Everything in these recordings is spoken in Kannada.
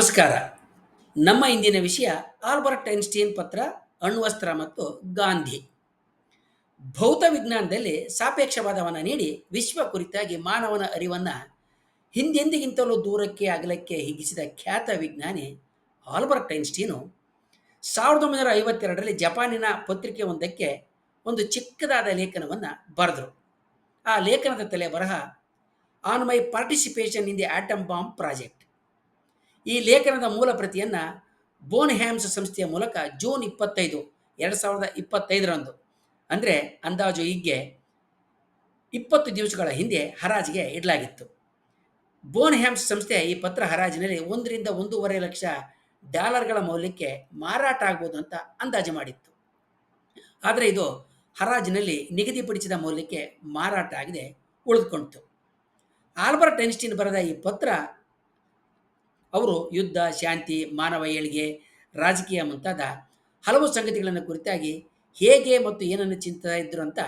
ನಮಸ್ಕಾರ. ನಮ್ಮ ಇಂದಿನ ವಿಷಯ ಆಲ್ಬರ್ಟ್ ಐನ್ಸ್ಟೀನ್ ಪತ್ರ ಅಣ್ವಸ್ತ್ರ ಮತ್ತು ಗಾಂಧಿ. ಭೌತ ವಿಜ್ಞಾನದಲ್ಲಿ ಸಾಪೇಕ್ಷವಾದವನ್ನು ನೀಡಿ ವಿಶ್ವ ಕುರಿತಾಗಿ ಮಾನವನ ಅರಿವನ್ನು ಹಿಂದೆಂದಿಗಿಂತಲೂ ದೂರಕ್ಕೆ ಅಗಲಕ್ಕೆ ಹಿಗ್ಗಿಸಿದ ಖ್ಯಾತ ವಿಜ್ಞಾನಿ ಆಲ್ಬರ್ಟ್ ಐನ್ಸ್ಟೀನು ಸಾವಿರದ ಒಂಬೈನೂರ ಐವತ್ತೆರಡರಲ್ಲಿ ಜಪಾನಿನ ಪತ್ರಿಕೆಯೊಂದಕ್ಕೆ ಒಂದು ಚಿಕ್ಕದಾದ ಲೇಖನವನ್ನು ಬರೆದರು. ಆ ಲೇಖನದ ತಲೆ ಬರಹ, on my participation in the atom bomb project. ಈ ಲೇಖನದ ಮೂಲ ಪ್ರತಿಯನ್ನು ಬೋನ್ ಹ್ಯಾಮ್ಸ್ ಸಂಸ್ಥೆಯ ಮೂಲಕ ಜೂನ್ ಇಪ್ಪತ್ತೈದು, ಎರಡು ಸಾವಿರದ ಇಪ್ಪತ್ತೈದರಂದು, ಅಂದರೆ ಅಂದಾಜು ಹೀಗೆ ಇಪ್ಪತ್ತು ದಿವಸಗಳ ಹಿಂದೆ ಹರಾಜಿಗೆ ಇಡಲಾಗಿತ್ತು. ಬೋನ್ ಹ್ಯಾಮ್ಸ್ ಸಂಸ್ಥೆ ಈ ಪತ್ರ ಹರಾಜಿನಲ್ಲಿ ಒಂದರಿಂದ ಒಂದೂವರೆ ಲಕ್ಷ ಡಾಲರ್ಗಳ ಮೌಲ್ಯಕ್ಕೆ ಮಾರಾಟ ಆಗ್ಬೋದು ಅಂತ ಅಂದಾಜು ಮಾಡಿತ್ತು. ಆದರೆ ಇದು ಹರಾಜಿನಲ್ಲಿ ನಿಗದಿಪಡಿಸಿದ ಮೌಲ್ಯಕ್ಕೆ ಮಾರಾಟ ಆಗದೆ ಉಳಿದುಕೊಂಡಿತು. ಆಲ್ಬರ್ಟ್ ಐನ್ಸ್ಟೀನ್ ಬರೆದ ಈ ಪತ್ರ ಅವರು ಯುದ್ಧ, ಶಾಂತಿ, ಮಾನವ ಏಳಿಗೆ ರಾಜಕೀಯ ಮುಂತಾದ ಹಲವು ಸಂಗತಿಗಳನ್ನು ಕುರಿತಾಗಿ ಹೇಗೆ ಮತ್ತು ಏನನ್ನು ಚಿಂತಾ ಇದ್ರು ಅಂತ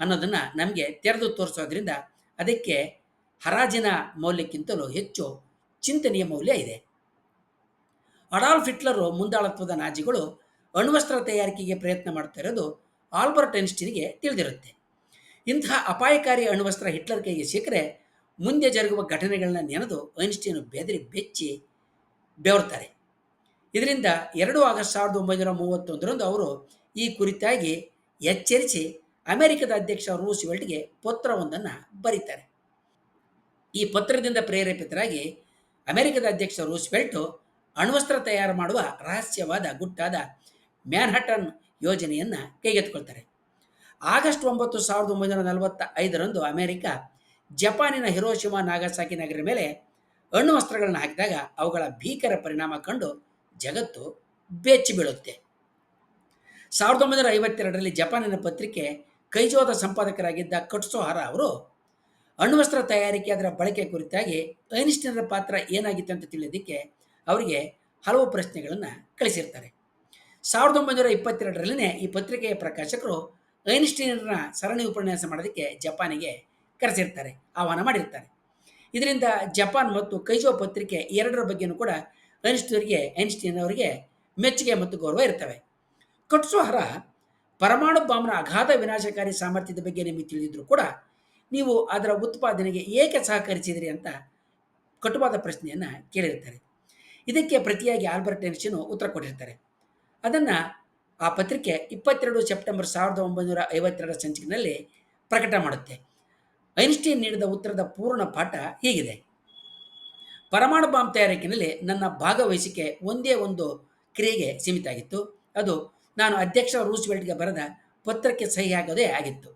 ಅನ್ನೋದನ್ನು ನಮಗೆ ತೆರೆದು ತೋರಿಸೋದ್ರಿಂದ ಅದಕ್ಕೆ ಹರಾಜಿನ ಮೌಲ್ಯಕ್ಕಿಂತಲೂ ಹೆಚ್ಚು ಚಿಂತನೆಯ ಮೌಲ್ಯ ಇದೆ. ಅಡಾಲ್ಫ್ ಹಿಟ್ಲರು ಮುಂದಾಳತ್ವದ ನಾಜಿಗಳು ಅಣ್ವಸ್ತ್ರ ತಯಾರಿಕೆಗೆ ಪ್ರಯತ್ನ ಮಾಡ್ತಾ ಇರೋದು ಆಲ್ಬರ್ಟ್ ಐನ್ಸ್ಟೀನ್ಗೆ ತಿಳಿದಿರುತ್ತೆ. ಇಂತಹ ಅಪಾಯಕಾರಿ ಅಣ್ವಸ್ತ್ರ ಹಿಟ್ಲರ್ ಕೈಗೆ ಸಿಕ್ಕರೆ ಮುಂದೆ ಜರುಗುವ ಘಟನೆಗಳನ್ನ ನೆನೆದು ಐನ್ಸ್ಟೀನ್ ಬೆದರಿ ಬೆಚ್ಚಿ ಬೆವರ್ತಾರೆ. ಇದರಿಂದ ಎರಡು ಆಗಸ್ಟ್ ಸಾವಿರದ ಒಂಬೈನೂರ ಮೂವತ್ತೊಂದರಂದು ಅವರು ಈ ಕುರಿತಾಗಿ ಎಚ್ಚರಿಸಿ ಅಮೆರಿಕದ ಅಧ್ಯಕ್ಷ ರೂಸ್ವೆಲ್ಟ್ಗೆ ಪತ್ರವೊಂದನ್ನು ಬರೀತಾರೆ. ಈ ಪತ್ರದಿಂದ ಪ್ರೇರೇಪಿತರಾಗಿ ಅಮೆರಿಕದ ಅಧ್ಯಕ್ಷ ರೂಸ್ವೆಲ್ಟು ಅಣ್ವಸ್ತ್ರ ತಯಾರು ಮಾಡುವ ರಹಸ್ಯವಾದ ಗುಟ್ಟಾದ ಮ್ಯಾನ್ಹಟನ್ ಯೋಜನೆಯನ್ನು ಕೈಗೆತ್ತಿಕೊಳ್ತಾರೆ. ಆಗಸ್ಟ್ ಒಂಬತ್ತು ಸಾವಿರದ ಒಂಬೈನೂರ ನಲವತ್ತ ಐದರಂದು ಅಮೆರಿಕ ಜಪಾನಿನ ಹಿರೋಶಿಮಾ ನಾಗಸಾಕಿ ನಗರ ಮೇಲೆ ಅಣ್ಣು ವಸ್ತ್ರಗಳನ್ನು ಹಾಕಿದಾಗ ಅವುಗಳ ಭೀಕರ ಪರಿಣಾಮ ಕಂಡು ಜಗತ್ತು ಬೆಚ್ಚಿ ಬೀಳುತ್ತೆ. ಸಾವಿರದ ಒಂಬೈನೂರ ಐವತ್ತೆರಡರಲ್ಲಿ ಜಪಾನಿನ ಪತ್ರಿಕೆ ಕೈಜೋದ ಸಂಪಾದಕರಾಗಿದ್ದ ಕಟ್ಸೋಹಾರ ಅವರು ಅಣ್ವಸ್ತ್ರ ತಯಾರಿಕೆ ಅದರ ಬಳಕೆ ಕುರಿತಾಗಿ ಐನ್ಸ್ಟೈನರ ಪಾತ್ರ ಏನಾಗಿತ್ತು ಅಂತ ತಿಳಿಯೋದಕ್ಕೆ ಅವರಿಗೆ ಹಲವು ಪ್ರಶ್ನೆಗಳನ್ನು ಕಳಿಸಿರ್ತಾರೆ. ಸಾವಿರದ ಒಂಬೈನೂರ ಇಪ್ಪತ್ತೆರಡರಲ್ಲಿನೇ ಈ ಪತ್ರಿಕೆಯ ಪ್ರಕಾಶಕರು ಐನ್ಸ್ಟೈನರ ಸರಣಿ ಉಪನ್ಯಾಸ ಮಾಡೋದಕ್ಕೆ ಜಪಾನಿಗೆ ಕರೆಸಿರ್ತಾರೆ, ಆಹ್ವಾನ ಮಾಡಿರ್ತಾರೆ. ಇದರಿಂದ ಜಪಾನ್ ಮತ್ತು ಕೈಜೋ ಪತ್ರಿಕೆ ಎರಡರ ಬಗ್ಗೆಯೂ ಕೂಡ ಅನಿಸ್ಟರಿಗೆ ಐನ್ಸ್ಟೀನ್ ಅವರಿಗೆ ಮೆಚ್ಚುಗೆ ಮತ್ತು ಗೌರವ ಇರ್ತವೆ. ಕಟ್ಸೋಹರ ಪರಮಾಣು ಬಾಂಬ್ನ ಅಗಾಧ ವಿನಾಶಕಾರಿ ಸಾಮರ್ಥ್ಯದ ಬಗ್ಗೆ ನಿಮಗೆ ತಿಳಿದಿದ್ರು ಕೂಡ ನೀವು ಅದರ ಉತ್ಪಾದನೆಗೆ ಏಕೆ ಸಹಕರಿಸಿದ್ರಿ ಅಂತ ಕಟುವಾದ ಪ್ರಶ್ನೆಯನ್ನು ಕೇಳಿರ್ತಾರೆ. ಇದಕ್ಕೆ ಪ್ರತಿಯಾಗಿ ಆಲ್ಬರ್ಟ್ ಐನ್ಸ್ಟೀನು ಉತ್ತರ ಕೊಟ್ಟಿರ್ತಾರೆ. ಅದನ್ನು ಆ ಪತ್ರಿಕೆ ಇಪ್ಪತ್ತೆರಡು ಸೆಪ್ಟೆಂಬರ್ ಸಾವಿರದ ಒಂಬೈನೂರ ಐವತ್ತೆರಡರ ಸಂಚಿಕೆಯಲ್ಲಿ ಪ್ರಕಟ ಮಾಡುತ್ತೆ. ಐನ್ಸ್ಟೀನ್ ನೀಡಿದ ಉತ್ತರದ ಪೂರ್ಣ ಪಾಠ ಹೀಗಿದೆ. ಪರಮಾಣು ಬಾಂಬ್ ತಯಾರಿಕೆಯಲ್ಲಿ ನನ್ನ ಭಾಗವಹಿಸಿಕೆ ಒಂದೇ ಒಂದು ಕ್ರಿಯೆಗೆ ಸೀಮಿತ ಆಗಿತ್ತು ಅದು ನಾನು ಅಧ್ಯಕ್ಷ ರೂಸ್ವೆಲ್ಟ್ಗೆ ಬರೆದ ಪತ್ರಕ್ಕೆ ಸಹಿ ಆಗೋದೇ ಆಗಿತ್ತು.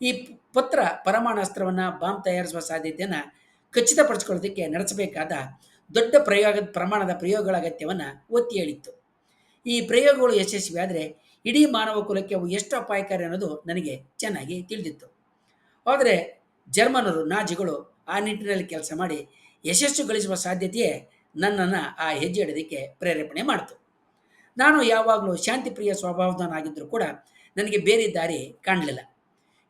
ಈ ಪತ್ರ ಪರಮಾಣು ಅಸ್ತ್ರವನ್ನು ಬಾಂಬ್ ತಯಾರಿಸುವ ಸಾಧ್ಯತೆಯನ್ನು ಖಚಿತಪಡಿಸಿಕೊಳ್ಳೋದಕ್ಕೆ ನಡೆಸಬೇಕಾದ ದೊಡ್ಡ ಪ್ರಯೋಗದ ಪ್ರಮಾಣದ ಪ್ರಯೋಗಗಳ ಅಗತ್ಯವನ್ನು ಒತ್ತಿ ಹೇಳಿತ್ತು. ಈ ಪ್ರಯೋಗಗಳು ಯಶಸ್ವಿಯಾದರೆ ಇಡೀ ಮಾನವ ಕುಲಕ್ಕೆ ಅವು ಎಷ್ಟು ಅಪಾಯಕಾರಿ ಅನ್ನೋದು ನನಗೆ ಚೆನ್ನಾಗಿ ತಿಳಿದಿತ್ತು. ಆದರೆ ಜರ್ಮನರು, ನಾಜಿಗಳು ಆ ನಿಟ್ಟಿನಲ್ಲಿ ಕೆಲಸ ಮಾಡಿ ಯಶಸ್ಸು ಗಳಿಸುವ ಸಾಧ್ಯತೆಯೇ ನನ್ನನ್ನು ಆ ಹೆಜ್ಜೆ ಇಡೋದಕ್ಕೆ ಪ್ರೇರೇಪಣೆ ಮಾಡಿತು. ನಾನು ಯಾವಾಗಲೂ ಶಾಂತಿಪ್ರಿಯ ಸ್ವಭಾವದವನಾಗಿದ್ದರೂ ಕೂಡ ನನಗೆ ಬೇರೆ ದಾರಿ ಕಾಣಲಿಲ್ಲ.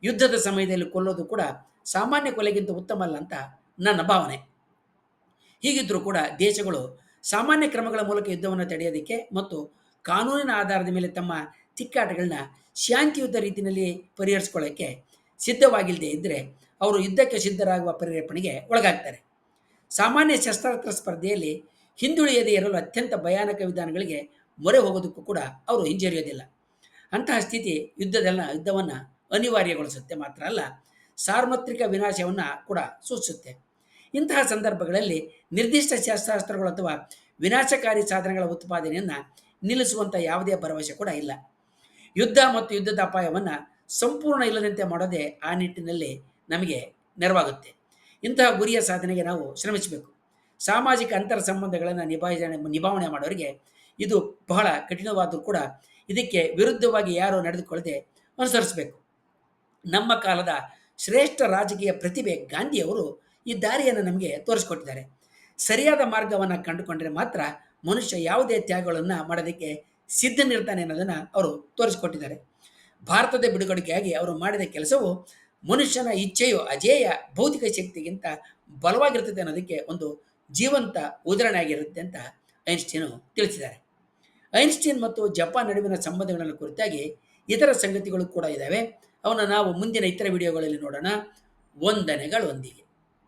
ಯುದ್ಧದ ಸಮಯದಲ್ಲಿ ಕೊಲ್ಲೋದು ಕೂಡ ಸಾಮಾನ್ಯ ಕೊಲೆಗಿಂತ ಉತ್ತಮ ಅಲ್ಲ ಅಂತ ನನ್ನ ಭಾವನೆ. ಹೀಗಿದ್ದರೂ ಕೂಡ ದೇಶಗಳು ಸಾಮಾನ್ಯ ಕ್ರಮಗಳ ಮೂಲಕ ಯುದ್ಧವನ್ನು ತಡೆಯೋದಕ್ಕೆ ಮತ್ತು ಕಾನೂನಿನ ಆಧಾರದ ಮೇಲೆ ತಮ್ಮ ತಿಕ್ಕಾಟಗಳನ್ನ ಶಾಂತಿಯುತ ರೀತಿಯಲ್ಲಿ ಪರಿಹರಿಸ್ಕೊಳ್ಳೋಕ್ಕೆ ಸಿದ್ಧವಾಗಿಲ್ಲದೆ ಇದ್ದರೆ ಅವರು ಯುದ್ಧಕ್ಕೆ ಸಿದ್ಧರಾಗುವ ಪ್ರೇರೇಪಣೆಗೆ ಒಳಗಾಗ್ತಾರೆ. ಸಾಮಾನ್ಯ ಶಸ್ತ್ರಾಸ್ತ್ರ ಸ್ಪರ್ಧೆಯಲ್ಲಿ ಹಿಂದುಳಿಯದೇ ಇರಲು ಅತ್ಯಂತ ಭಯಾನಕ ವಿಧಾನಗಳಿಗೆ ಮೊರೆ ಹೋಗೋದಕ್ಕೂ ಕೂಡ ಅವರು ಹಿಂಜರಿಯೋದಿಲ್ಲ. ಅಂತಹ ಸ್ಥಿತಿ ಯುದ್ಧದಲ್ಲ, ಯುದ್ಧವನ್ನು ಅನಿವಾರ್ಯಗೊಳಿಸುತ್ತೆ ಮಾತ್ರ ಅಲ್ಲ, ಸಾರ್ವತ್ರಿಕ ವಿನಾಶವನ್ನು ಕೂಡ ಸೂಚಿಸುತ್ತೆ. ಇಂತಹ ಸಂದರ್ಭಗಳಲ್ಲಿ ನಿರ್ದಿಷ್ಟ ಶಸ್ತ್ರಾಸ್ತ್ರಗಳು ಅಥವಾ ವಿನಾಶಕಾರಿ ಸಾಧನಗಳ ಉತ್ಪಾದನೆಯನ್ನು ನಿಲ್ಲಿಸುವಂಥ ಯಾವುದೇ ಭರವಸೆ ಕೂಡ ಇಲ್ಲ. ಯುದ್ಧ ಮತ್ತು ಯುದ್ಧದ ಅಪಾಯವನ್ನು ಸಂಪೂರ್ಣ ಇಲ್ಲದಂತೆ ಮಾಡೋದೇ ಆ ನಿಟ್ಟಿನಲ್ಲಿ ನಮಗೆ ನೆರವಾಗುತ್ತೆ. ಇಂತಹ ಗುರಿಯ ಸಾಧನೆಗೆ ನಾವು ಶ್ರಮಿಸಬೇಕು. ಸಾಮಾಜಿಕ ಅಂತರ ಸಂಬಂಧಗಳನ್ನು ನಿಭಾಯಿಸಣೆ, ನಿಭಾವಣೆ ಮಾಡೋರಿಗೆ ಇದು ಬಹಳ ಕಠಿಣವಾದರೂ ಕೂಡ. ಇದಕ್ಕೆ ವಿರುದ್ಧವಾಗಿ ಯಾರು ನಡೆದುಕೊಳ್ಳದೆ ಅನುಸರಿಸಬೇಕು. ನಮ್ಮ ಕಾಲದ ಶ್ರೇಷ್ಠ ರಾಜಕೀಯ ಪ್ರತಿಭೆ ಗಾಂಧಿಯವರು ಈ ದಾರಿಯನ್ನು ನಮಗೆ ತೋರಿಸ್ಕೊಟ್ಟಿದ್ದಾರೆ. ಸರಿಯಾದ ಮಾರ್ಗವನ್ನು ಕಂಡುಕೊಂಡರೆ ಮಾತ್ರ ಮನುಷ್ಯ ಯಾವುದೇ ತ್ಯಾಗಗಳನ್ನು ಮಾಡೋದಕ್ಕೆ ಸಿದ್ಧನಿರ್ತಾನೆ ಅನ್ನೋದನ್ನು ಅವರು ತೋರಿಸಿಕೊಟ್ಟಿದ್ದಾರೆ. ಭಾರತದ ಬಿಡುಗಡೆಗಾಗಿ ಅವರು ಮಾಡಿದ ಕೆಲಸವು ಮನುಷ್ಯನ ಇಚ್ಛೆಯು ಅಜೇಯ ಭೌತಿಕ ಶಕ್ತಿಗಿಂತ ಬಲವಾಗಿರ್ತದೆ ಅನ್ನೋದಕ್ಕೆ ಒಂದು ಜೀವಂತ ಉದಾಹರಣೆ ಆಗಿರುತ್ತೆ ಅಂತ ಐನ್ಸ್ಟೀನು ತಿಳಿಸಿದ್ದಾರೆ. ಐನ್ಸ್ಟೀನ್ ಮತ್ತು ಜಪಾನ್ ನಡುವಿನ ಸಂಬಂಧಗಳನ್ನು ಕುರಿತಾಗಿ ಇತರ ಸಂಗತಿಗಳು ಕೂಡ ಇದ್ದಾವೆ. ಅವನ್ನ ನಾವು ಮುಂದಿನ ಇತರ ವಿಡಿಯೋಗಳಲ್ಲಿ ನೋಡೋಣ. ವಂದನೆಗಳೊಂದಿಗೆ.